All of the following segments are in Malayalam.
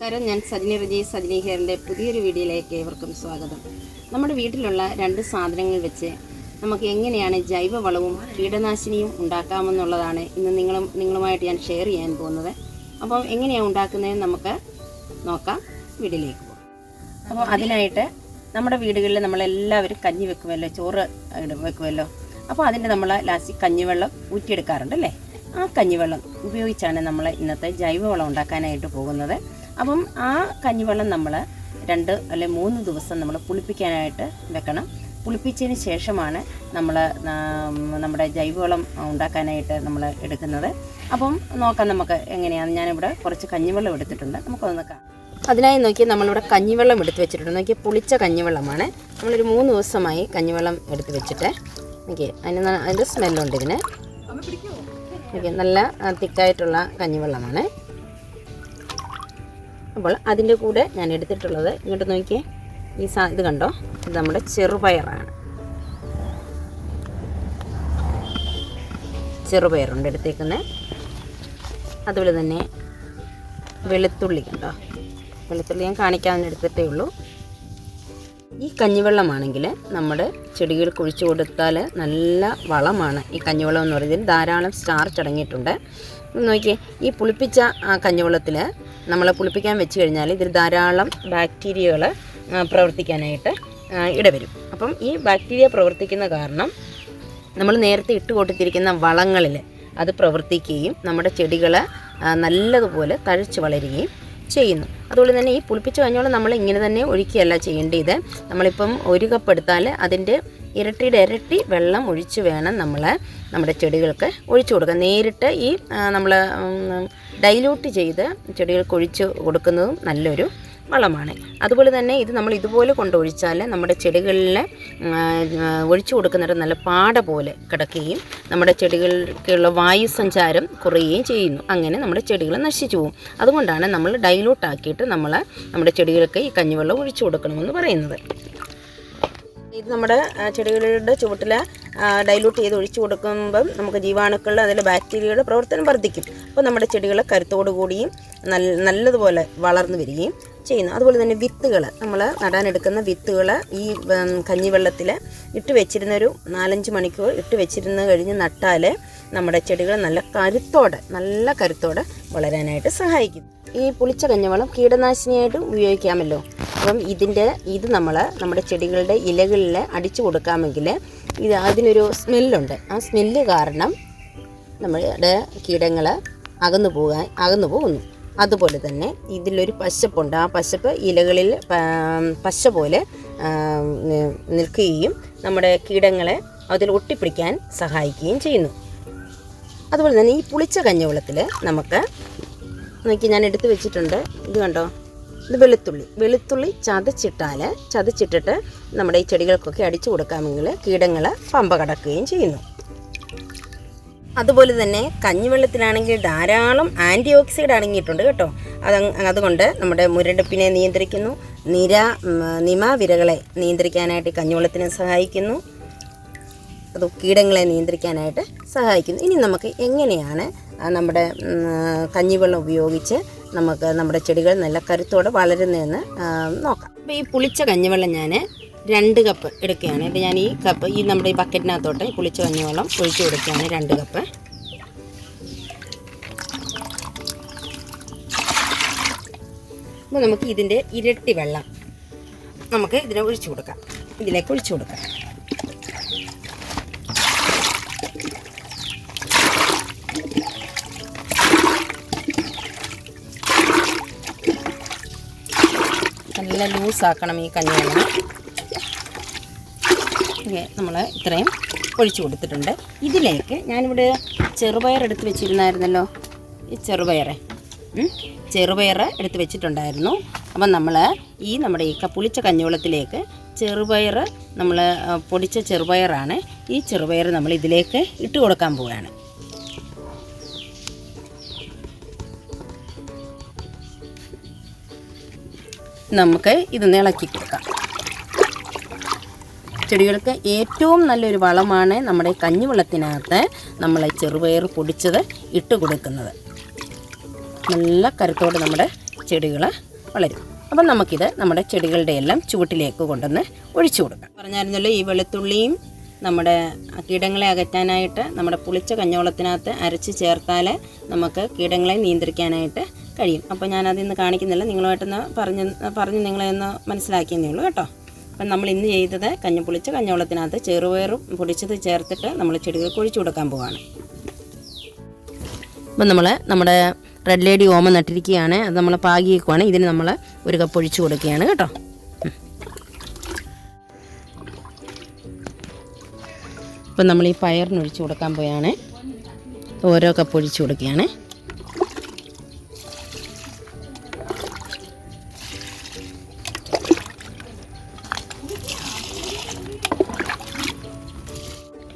നമസ്കാരം. ഞാൻ സജിനി റജി സജിനി ഹെയറിന്റെ പുതിയൊരു വീഡിയോയിലേക്ക് ഏവർക്കും സ്വാഗതം. നമ്മുടെ വീട്ടിലുള്ള രണ്ട് സാധനങ്ങൾ വെച്ച് നമുക്ക് എങ്ങനെയാണ് ജൈവവളവും കീടനാശിനിയും ഉണ്ടാക്കാമെന്നുള്ളതാണ് ഇന്ന് നിങ്ങളും നിങ്ങളുമായിട്ട് ഞാൻ ഷെയർ ചെയ്യാൻ പോകുന്നത്. അപ്പം എങ്ങനെയാണ് ഉണ്ടാക്കുന്നതെന്ന് നമുക്ക് നോക്കാം. വീട്ടിലേക്ക് പോകാം. അപ്പോൾ അതിനായിട്ട് നമ്മുടെ വീടുകളിൽ നമ്മളെല്ലാവരും കഞ്ഞി വെക്കുമല്ലോ ചോറ് ഇടും വെക്കുമല്ലോ. അപ്പോൾ അതിന്റെ നമ്മൾ ലാസ്റ്റ് കഞ്ഞിവെള്ളം ഊറ്റിയെടുക്കാറുണ്ട് അല്ലേ? ആ കഞ്ഞിവെള്ളം ഉപയോഗിച്ചാണ് നമ്മൾ ഇന്നത്തെ ജൈവവളം ഉണ്ടാക്കാനായിട്ട് പോകുന്നത്. അപ്പം ആ കഞ്ഞിവെള്ളം നമ്മൾ രണ്ട് അല്ലെ മൂന്ന് ദിവസം നമ്മൾ പുളിപ്പിക്കാനായിട്ട് വെക്കണം. പുളിപ്പിച്ചതിന് ശേഷമാണ് നമ്മൾ നമ്മുടെ ജൈവവളം ഉണ്ടാക്കാനായിട്ട് നമ്മൾ എടുക്കുന്നത്. അപ്പം നോക്കാം നമുക്ക് എങ്ങനെയാണ്. ഞാനിവിടെ കുറച്ച് കഞ്ഞിവെള്ളം എടുത്തിട്ടുണ്ട്. നമുക്കൊന്ന് നോക്കാം അതിനായി നോക്കി നമ്മളിവിടെ കഞ്ഞിവെള്ളം എടുത്ത് വെച്ചിട്ടുണ്ട്. നോക്കി പുളിച്ച കഞ്ഞിവെള്ളമാണ്. നമ്മളൊരു മൂന്ന് ദിവസമായി കഞ്ഞിവെള്ളം എടുത്ത് വെച്ചിട്ട്. നോക്കി അതിന് അതിന്റെ സ്മെല്ലുണ്ട് ഇതിന്. നല്ല തിക്കായിട്ടുള്ള കഞ്ഞിവെള്ളമാണ്. അപ്പോൾ അതിന്റെ കൂടെ ഞാൻ എടുത്തിട്ടുള്ളത് ഇങ്ങോട്ട് നോക്കിയേ. ഈ സാ ഇത് കണ്ടോ? ഇത് നമ്മുടെ ചെറുപയറാണ്. ചെറുപയറുണ്ട് എടുത്തേക്കുന്നത് അതുപോലെ തന്നെ വെളുത്തുള്ളി കണ്ടോ? വെളുത്തുള്ളി ഞാൻ കാണിക്കാൻ എടുത്തിട്ടേ ഉള്ളൂ. ഈ കഞ്ഞിവെള്ളമാണെങ്കിൽ നമ്മുടെ ചെടികൾക്ക് ഒഴിച്ചു കൊടുത്താൽ നല്ല വളമാണ്. ഈ കഞ്ഞിവെള്ളം എന്ന് പറയുന്നത് ധാരാളം സ്റ്റാർച്ച് അടങ്ങിയിട്ടുണ്ട്. നോക്കിയേ ഈ പുളിപ്പിച്ച ആ കഞ്ഞിവെള്ളത്തിൽ നമ്മൾ പുളിപ്പിക്കാൻ വെച്ച് കഴിഞ്ഞാൽ ഇതിൽ ധാരാളം ബാക്ടീരിയകൾ പ്രവർത്തിക്കാനായിട്ട് ഇടവരും. അപ്പം ഈ ബാക്ടീരിയ പ്രവർത്തിക്കുന്ന കാരണം നമ്മൾ നേരത്തെ ഇട്ട് കൊടുത്തിരിക്കുന്ന വളങ്ങളിൽ അത് പ്രവർത്തിക്കുകയും നമ്മുടെ ചെടികൾ നല്ലതുപോലെ തഴച്ച് വളരുകയും ചെയ്യുന്നു. അതുകൊണ്ട് തന്നെ ഈ പുളിപ്പിച്ച കഞ്ഞോളം നമ്മൾ ഇങ്ങനെ തന്നെ ഒഴിക്കുകയല്ല ചെയ്യേണ്ടത്. നമ്മളിപ്പം ഒരു കപ്പ് എടുത്താൽ അതിന്റെ ഇരട്ടിയുടെ ഇരട്ടി വെള്ളം ഒഴിച്ച് വേണം നമ്മൾ നമ്മുടെ ചെടികൾക്ക് ഒഴിച്ചു കൊടുക്കുക. നേരിട്ട് ഈ നമ്മൾ ഡൈലൂട്ട് ചെയ്ത് ചെടികൾക്ക് ഒഴിച്ച് കൊടുക്കുന്നതും നല്ലൊരു വളമാണ്. അതുപോലെ തന്നെ ഇത് നമ്മൾ ഇതുപോലെ കൊണ്ടൊഴിച്ചാൽ നമ്മുടെ ചെടികളിൽ ഒഴിച്ചു കൊടുക്കുന്നിടത്ത് നല്ല പാട പോലെ കിടക്കുകയും നമ്മുടെ ചെടികൾക്കുള്ള വായു സഞ്ചാരം കുറയുകയും ചെയ്യുന്നു. അങ്ങനെ നമ്മുടെ ചെടികൾ നശിച്ചു പോകും. അതുകൊണ്ടാണ് നമ്മൾ ഡൈലൂട്ട് ആക്കിയിട്ട് നമ്മൾ നമ്മുടെ ചെടികൾക്ക് ഈ കഞ്ഞിവെള്ളം ഒഴിച്ചു കൊടുക്കണമെന്ന് പറയുന്നത്. ഇത് നമ്മുടെ ചെടികളുടെ ചുവട്ടിൽ ഡൈലൂട്ട് ചെയ്ത് ഒഴിച്ചു കൊടുക്കുമ്പം നമുക്ക് ജീവാണുക്കളുടെ അതിലെ ബാക്ടീരിയയുടെ പ്രവർത്തനം വർദ്ധിക്കും. അപ്പോൾ നമ്മുടെ ചെടികൾ കരുത്തോടു കൂടിയും നല്ല നല്ലതുപോലെ വളർന്നു വരികയും ചെയ്യുന്നു. അതുപോലെ തന്നെ വിത്തുകൾ നമ്മൾ നടാനെടുക്കുന്ന വിത്തുകൾ ഈ കഞ്ഞിവെള്ളത്തിൽ ഇട്ട് വെച്ചിരുന്ന ഒരു നാലഞ്ച് മണിക്കൂർ ഇട്ട് വെച്ചിരുന്ന് കഴിഞ്ഞ് നട്ടാൽ നമ്മുടെ ചെടികൾ നല്ല കരുത്തോടെ നല്ല കരുത്തോടെ വളരാനായിട്ട് സഹായിക്കും. ഈ പുളിച്ച കഞ്ഞിവെള്ളം കീടനാശിനിയായിട്ട് ഉപയോഗിക്കാമല്ലോ. അപ്പം ഇതിന്റെ ഇത് നമ്മൾ നമ്മുടെ ചെടികളുടെ ഇലകളിൽ അടിച്ചു കൊടുക്കാമെങ്കിൽ ഇത് അതിനൊരു സ്മെല്ലുണ്ട്. ആ സ്മെല്ല് കാരണം നമ്മുടെ കീടങ്ങൾ അകന്നു പോകാൻ അകന്നു പോകുന്നു. അതുപോലെ തന്നെ ഇതിലൊരു പശപ്പുണ്ട്. ആ പശപ്പ് ഇലകളിൽ പശ പോലെ നിൽക്കുകയും നമ്മുടെ കീടങ്ങളെ അതിൽ ഒട്ടിപ്പിടിക്കാൻ സഹായിക്കുകയും ചെയ്യുന്നു. അതുപോലെ തന്നെ ഈ പുളിച്ച കഞ്ഞിവെള്ളത്തിൽ നമുക്ക് നോക്കി ഞാൻ എടുത്തു വെച്ചിട്ടുണ്ട്. ഇത് കണ്ടോ? ഇത് വെളുത്തുള്ളി. വെളുത്തുള്ളി ചതച്ചിട്ടാൽ ചതച്ചിട്ടിട്ട് നമ്മുടെ ഈ ചെടികൾക്കൊക്കെ അടിച്ചു കൊടുക്കാമെങ്കിൽ കീടങ്ങൾ പമ്പ കടക്കുകയും ചെയ്യുന്നു. അതുപോലെ തന്നെ കഞ്ഞിവെള്ളത്തിലാണെങ്കിൽ ധാരാളം ആന്റി ഓക്സിഡ് അടങ്ങിയിട്ടുണ്ട് കേട്ടോ. അത് അതുകൊണ്ട് നമ്മുടെ മുരടിപ്പിനെ നിയന്ത്രിക്കുന്നു. നിര നിമ വിരകളെ നിയന്ത്രിക്കാനായിട്ട് കഞ്ഞിവെള്ളത്തിന് സഹായിക്കുന്നു. അത് കീടങ്ങളെ നിയന്ത്രിക്കാനായിട്ട് സഹായിക്കുന്നു. ഇനി നമുക്ക് എങ്ങനെയാണ് നമ്മുടെ കഞ്ഞിവെള്ളം ഉപയോഗിച്ച് നമുക്ക് നമ്മുടെ ചെടികൾ നല്ല കരുത്തോടെ വളരുന്നതെന്ന് നോക്കാം. അപ്പോൾ ഈ പുളിച്ച കഞ്ഞിവെള്ളം ഞാൻ രണ്ട് കപ്പ് എടുക്കുകയാണ്. അപ്പോൾ ഞാൻ ഈ കപ്പ് ഈ നമ്മുടെ ഈ ബക്കറ്റിനകത്തോട്ട് പുളിച്ച കഞ്ഞിവെള്ളം ഒഴിച്ചു കൊടുക്കുകയാണ് രണ്ട് കപ്പ് അപ്പോൾ നമുക്ക് ഇതിന്റെ ഇരട്ടി വെള്ളം നമുക്ക് ഇതിനെ ഒഴിച്ചു കൊടുക്കാം. ഇതിലേക്ക് ഒഴിച്ചു കൊടുക്കാം. നല്ല ലൂസാക്കണം ഈ കഞ്ഞിവെള്ളം നമ്മൾ ഇത്രയും ഒഴിച്ചു കൊടുത്തിട്ടുണ്ട്. ഇതിലേക്ക് ഞാനിവിടെ ചെറുപയർ എടുത്ത് വെച്ചിരുന്നായിരുന്നല്ലോ. ഈ ചെറുപയർ ചെറുപയർ എടുത്ത് വെച്ചിട്ടുണ്ടായിരുന്നു. അപ്പം നമ്മൾ ഈ നമ്മുടെ ഈ പുളിച്ച കഞ്ഞിവെള്ളത്തിലേക്ക് ചെറുപയർ നമ്മൾ പൊടിച്ച ചെറുപയറാണ് ഈ ചെറുപയർ നമ്മൾ ഇതിലേക്ക് ഇട്ട് കൊടുക്കാൻ പോവുകയാണ്. നമുക്ക് ഇത് ഇളക്കി കൊടുക്കാം. ചെടികൾക്ക് ഏറ്റവും നല്ലൊരു വളമാണ് നമ്മുടെ കഞ്ഞിവെള്ളത്തിനകത്ത് നമ്മൾ ചെറുപയർ പൊടിച്ചത് ഇട്ട് കൊടുക്കുന്നത്. നല്ല കരുത്തോടെ നമ്മുടെ ചെടികൾ വളരും. അപ്പം നമുക്കിത് നമ്മുടെ ചെടികളുടെ എല്ലാം ചുവട്ടിലേക്ക് കൊണ്ടുവന്ന് ഒഴിച്ചു കൊടുക്കാം. പറഞ്ഞായിരുന്നല്ലോ ഈ വെളുത്തുള്ളിയും നമ്മുടെ കീടങ്ങളെ അകറ്റാനായിട്ട് നമ്മുടെ പുളിച്ച കഞ്ഞോളത്തിനകത്ത് അരച്ച് ചേർത്താൽ നമുക്ക് കീടങ്ങളെ നിയന്ത്രിക്കാനായിട്ട് കഴിയും. അപ്പോൾ ഞാനതിന്ന് കാണിക്കുന്നില്ല. നിങ്ങളുമായിട്ടൊന്ന് പറഞ്ഞ് പറഞ്ഞ് നിങ്ങളെ ഒന്ന് മനസ്സിലാക്കിയെന്നേ ഉള്ളൂ കേട്ടോ. അപ്പം നമ്മൾ ഇന്ന് ചെയ്തത് കഞ്ഞി പൊളിച്ച് കഞ്ഞവെള്ളത്തിനകത്ത് ചെറുപയറും പൊടിച്ചത് ചേർത്തിട്ട് നമ്മൾ ചെടികൾക്ക് ഒഴിച്ചു കൊടുക്കാൻ പോവാണ്. അപ്പം നമ്മൾ നമ്മുടെ റെഡ് ലേഡി ഓമ നട്ടിരിക്കുകയാണ്. അത് നമ്മൾ പാകിയേക്കുവാണ്. ഇതിന് നമ്മൾ ഒരു കപ്പ് ഒഴിച്ചു കൊടുക്കുകയാണ് കേട്ടോ. അപ്പം നമ്മൾ ഈ പയറിന് ഒഴിച്ചു കൊടുക്കാൻ പോയാണ്. ഓരോ കപ്പ് ഒഴിച്ചു കൊടുക്കുകയാണ്.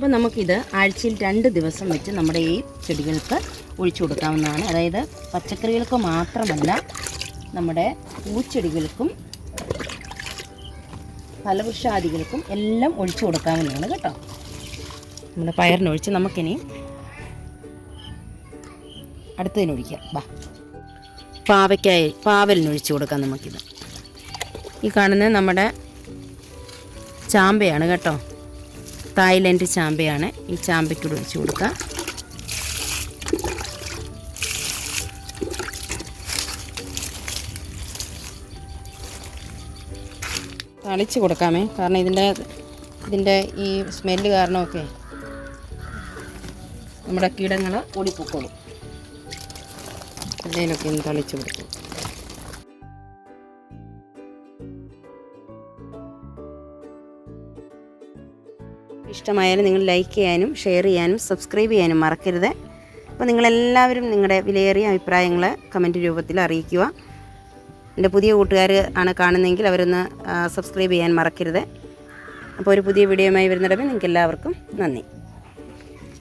അപ്പോൾ നമുക്കിത് ആഴ്ചയിൽ രണ്ട് ദിവസം വെച്ച് നമ്മുടെ ഈ ചെടികൾക്ക് ഒഴിച്ചു കൊടുക്കാവുന്നതാണ്. അതായത് പച്ചക്കറികൾക്ക് മാത്രമല്ല നമ്മുടെ പൂച്ചെടികൾക്കും ഫലവൃക്ഷാദികൾക്കും എല്ലാം ഒഴിച്ചു കൊടുക്കാവുന്നതാണ് കേട്ടോ. നമ്മുടെ പയറിനൊഴിച്ച് നമുക്കിനി അടുത്തതിനൊഴിക്കാം. വാ പാവയ്ക്കായി പാവലിനൊഴിച്ച് കൊടുക്കാം നമുക്കിത്. ഈ കാണുന്നത് നമ്മുടെ ചാമ്പയാണ് കേട്ടോ. തായ്ലൻഡ് ചാമ്പയാണ്. ഈ ചാമ്പയ്ക്കൂടെ ഒഴിച്ചു കൊടുക്കുക തളിച്ച് കൊടുക്കാമേ. കാരണം ഇതിന്റെ ഇതിന്റെ ഈ സ്മെല്ല് കാരണമൊക്കെ നമ്മുടെ കീടങ്ങൾ ഓടിപ്പോക്കോളും. എന്തെങ്കിലുമൊക്കെ ഒന്ന് തളിച്ച് കൊടുക്കും. ഇഷ്ടമായാലും നിങ്ങൾ ലൈക്ക് ചെയ്യാനും ഷെയർ ചെയ്യാനും സബ്സ്ക്രൈബ് ചെയ്യാനും മറക്കരുത്. അപ്പോൾ നിങ്ങളെല്ലാവരും നിങ്ങളുടെ വിലയേറിയ അഭിപ്രായങ്ങൾ കമന്റ് രൂപത്തിൽ അറിയിക്കുക. എന്റെ പുതിയ കൂട്ടുകാർ ആണ് കാണുന്നതെങ്കിൽ അവരൊന്ന് സബ്സ്ക്രൈബ് ചെയ്യാൻ മറക്കരുത്. അപ്പോൾ ഒരു പുതിയ വീഡിയോയുമായി വരുന്നിടമേ നിങ്ങൾക്ക് എല്ലാവർക്കും നന്ദി.